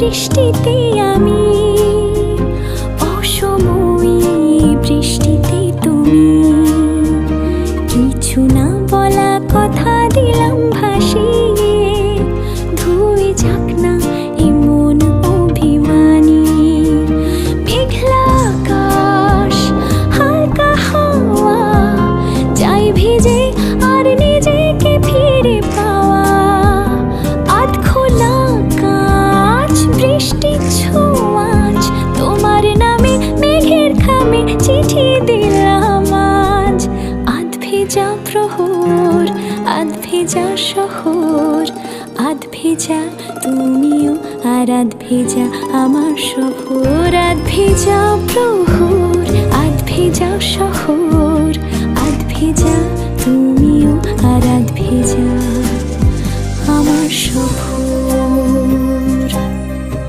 বৃষ্টিতে আমি অসময়ে বৃষ্টিতে তুমি। কিছু না বলা কথা দিলাম ভাসিয়ে ধুয়ে যাক না বৃষ্টি ছোঁয়াচ, তোমার নামে মেঘের খামে চিঠি দিলাম আজ। আধ ভেজা প্রহর, আধ ভেজা শহর, আধ ভেজা তুমিও আর আধ ভেজা আমার শহর। আধ ভেজা প্রহর, আধ ভেজা শহর, আধ ভেজা তুমিও আর আধ ভেজা আমার শহর।